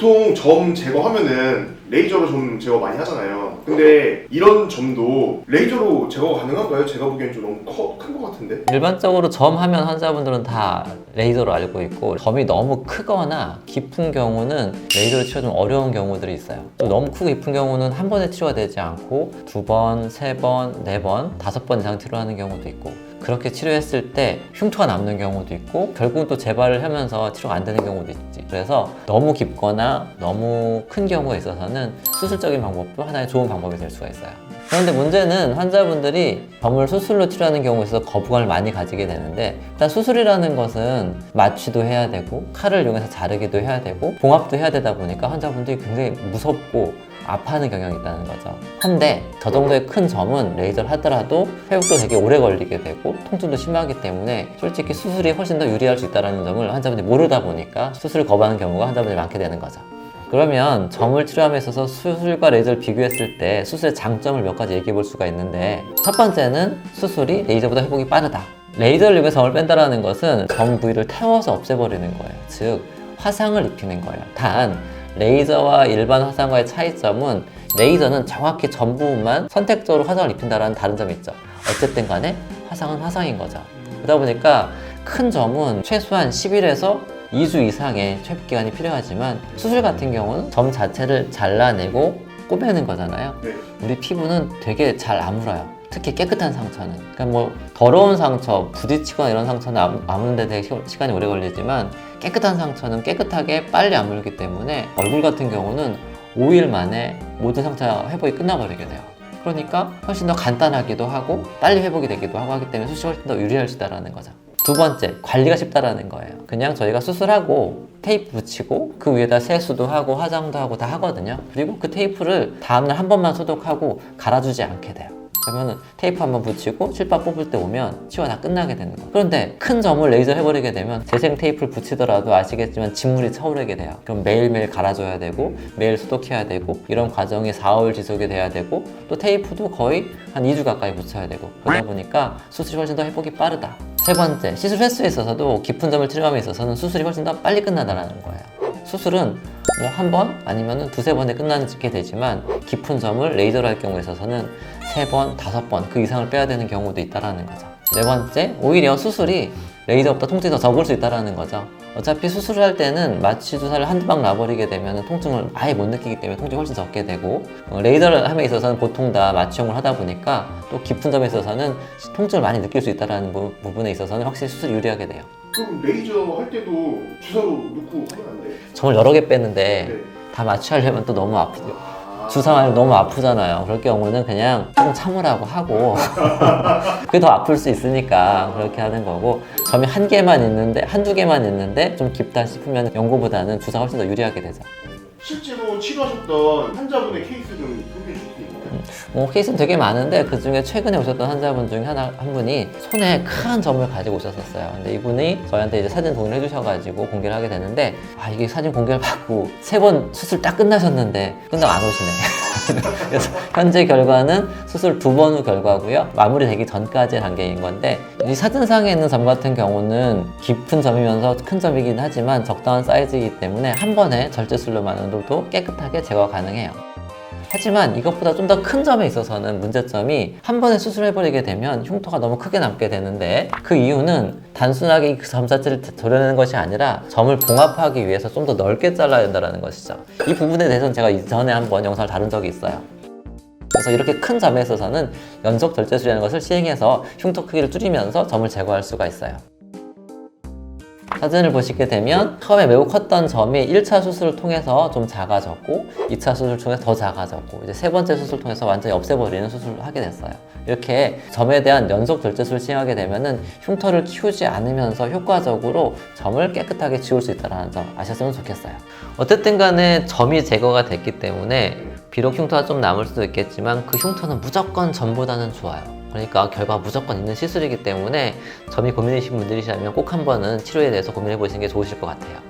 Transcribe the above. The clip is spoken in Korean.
보통 점 제거하면은 레이저로 점 제거 많이 하잖아요. 근데 이런 점도 레이저로 제거 가능한가요? 제가 보기엔 좀 너무 큰것 같은데. 일반적으로 점 하면 환자분들은 다 레이저로 알고 있고 점이 너무 크거나 깊은 경우는 레이저로 치료 좀 어려운 경우들이 있어요. 또 너무 크고 깊은 경우는 한 번에 치료가 되지 않고 두 번, 세 번, 네 번, 다섯 번 이상 치료하는 경우도 있고 그렇게 치료했을 때 흉터가 남는 경우도 있고 결국은 또 재발을 하면서 치료가 안 되는 경우도 있지. 그래서 너무 깊거나 너무 큰 경우에 있어서는 수술적인 방법도 하나의 좋은 방법이 될 수가 있어요. 그런데 문제는 환자분들이 점을 수술로 치료하는 경우에 있어서 거부감을 많이 가지게 되는데 일단 수술이라는 것은 마취도 해야 되고 칼을 이용해서 자르기도 해야 되고 봉합도 해야 되다 보니까 환자분들이 굉장히 무섭고 아파하는 경향이 있다는 거죠. 한데 저 정도의 큰 점은 레이저를 하더라도 회복도 되게 오래 걸리게 되고 통증도 심하기 때문에 솔직히 수술이 훨씬 더 유리할 수 있다는 점을 환자분들이 모르다 보니까 수술을 거부하는 경우가 환자분들이 많게 되는 거죠. 그러면 점을 치료함에 있어서 수술과 레이저를 비교했을 때 수술의 장점을 몇 가지 얘기해 볼 수가 있는데 첫 번째는 수술이 레이저보다 회복이 빠르다. 레이저를 이용해서 점을 뺀다는 것은 점 부위를 태워서 없애버리는 거예요. 즉 화상을 입히는 거예요. 단 레이저와 일반 화상과의 차이점은 레이저는 정확히 점 부분만 선택적으로 화상을 입힌다는 다른 점이 있죠. 어쨌든 간에 화상은 화상인 거죠. 그러다 보니까 큰 점은 최소한 10일에서 2주 이상의 회복 기간이 필요하지만 수술 같은 경우는 점 자체를 잘라내고 꼬매는 거잖아요. 네. 우리 피부는 되게 잘 아물어요. 특히 깨끗한 상처는. 그러니까 뭐 더러운 상처, 부딪히거나 이런 상처는 아무- 아무는데 되게 시- 시간이 오래 걸리지만 깨끗한 상처는 깨끗하게 빨리 아물기 때문에 얼굴 같은 경우는 5일 만에 모든 상처 회복이 끝나버리게 돼요. 그러니까 훨씬 더 간단하기도 하고 빨리 회복이 되기도 하고 하기 때문에 수술이 훨씬 더 유리할 수 있다는 거죠. 두 번째, 관리가 쉽다라는 거예요. 그냥 저희가 수술하고 테이프 붙이고 그 위에다 세수도 하고 화장도 하고 다 하거든요. 그리고 그 테이프를 다음날 한 번만 소독하고 갈아주지 않게 돼요. 그러면은 테이프 한번 붙이고 실밥 뽑을 때 오면 치료가 다 끝나게 되는 거예요. 그런데 큰 점을 레이저 해버리게 되면 재생 테이프를 붙이더라도 아시겠지만 진물이 차오르게 돼요. 그럼 매일매일 갈아줘야 되고 매일 소독해야 되고 이런 과정이 4월 지속이 돼야 되고 또 테이프도 거의 한 2주 가까이 붙여야 되고 그러다 보니까 수술이 훨씬 더 회복이 빠르다. 세 번째, 시술 횟수에 있어서도 깊은 점을 치료함에 있어서는 수술이 훨씬 더 빨리 끝나다라는 거예요. 수술은 뭐 한 번 아니면 두세 번에 끝나게 되지만 깊은 점을 레이저로 할 경우에 있어서는 세 번, 다섯 번 그 이상을 빼야 되는 경우도 있다라는 거죠. 네 번째, 오히려 수술이 레이저보다 통증이 더 적을 수 있다라는 거죠. 어차피 수술을 할 때는 마취 주사를 한두 방 놔버리게 되면 통증을 아예 못 느끼기 때문에 통증이 훨씬 적게 되고 어, 레이저를 함에 있어서는 보통 다 마취용을 하다 보니까 또 깊은 점에 있어서는 통증을 많이 느낄 수 있다는 부, 부분에 있어서는 확실히 수술이 유리하게 돼요. 그럼 레이저 할 때도 주사로 놓고 하면 안 돼? 점을 여러 개 빼는데 네. 다 마취하려면 또 너무 아프죠. 아, 주사 맞으면 너무 아프잖아요. 그럴 경우는 그냥 조금 참으라고 하고 그게 더 아플 수 있으니까 그렇게 하는 거고 점이 한 개만 있는데 한두 개만 있는데 좀 깊다 싶으면 연고보다는 주사가 훨씬 더 유리하게 되죠. 실제로 치료하셨던 환자분의 케이스 좀 뭐 케이스는 되게 많은데 그 중에 최근에 오셨던 환자분 중에 하나 한 분이 손에 큰 점을 가지고 오셨었어요. 근데 이분이 저희한테 이제 사진 공유를 해주셔가지고 공개를 하게 되는데 아 이게 사진 공개를 받고 세 번 수술 딱 끝나셨는데 끝나고 안 오시네. 그래서 현재 결과는 수술 두 번 후 결과고요. 마무리되기 전까지의 단계인 건데 이 사진상에 있는 점 같은 경우는 깊은 점이면서 큰 점이긴 하지만 적당한 사이즈이기 때문에 한 번에 절제술로만으로도 깨끗하게 제거 가능해요. 하지만 이것보다 좀 더 큰 점에 있어서는 문제점이 한 번에 수술해버리게 되면 흉터가 너무 크게 남게 되는데 그 이유는 단순하게 그 점 자체를 도려내는 것이 아니라 점을 봉합하기 위해서 좀 더 넓게 잘라야 된다는 것이죠. 이 부분에 대해서는 제가 이전에 한번 영상을 다룬 적이 있어요. 그래서 이렇게 큰 점에 있어서는 연속 절제술이라는 것을 시행해서 흉터 크기를 줄이면서 점을 제거할 수가 있어요. 사진을 보시게 되면 처음에 매우 컸던 점이 1차 수술을 통해서 좀 작아졌고 2차 수술을 통해서 더 작아졌고 이제 세 번째 수술을 통해서 완전히 없애버리는 수술을 하게 됐어요. 이렇게 점에 대한 연속 절제술을 시행하게 되면은 흉터를 키우지 않으면서 효과적으로 점을 깨끗하게 지울 수 있다는 점 아셨으면 좋겠어요. 어쨌든 간에 점이 제거가 됐기 때문에 비록 흉터가 좀 남을 수도 있겠지만 그 흉터는 무조건 점보다는 좋아요. 그러니까 결과 무조건 있는 시술이기 때문에 점이 고민이신 분들이시라면 꼭 한 번은 치료에 대해서 고민해 보시는 게 좋으실 것 같아요.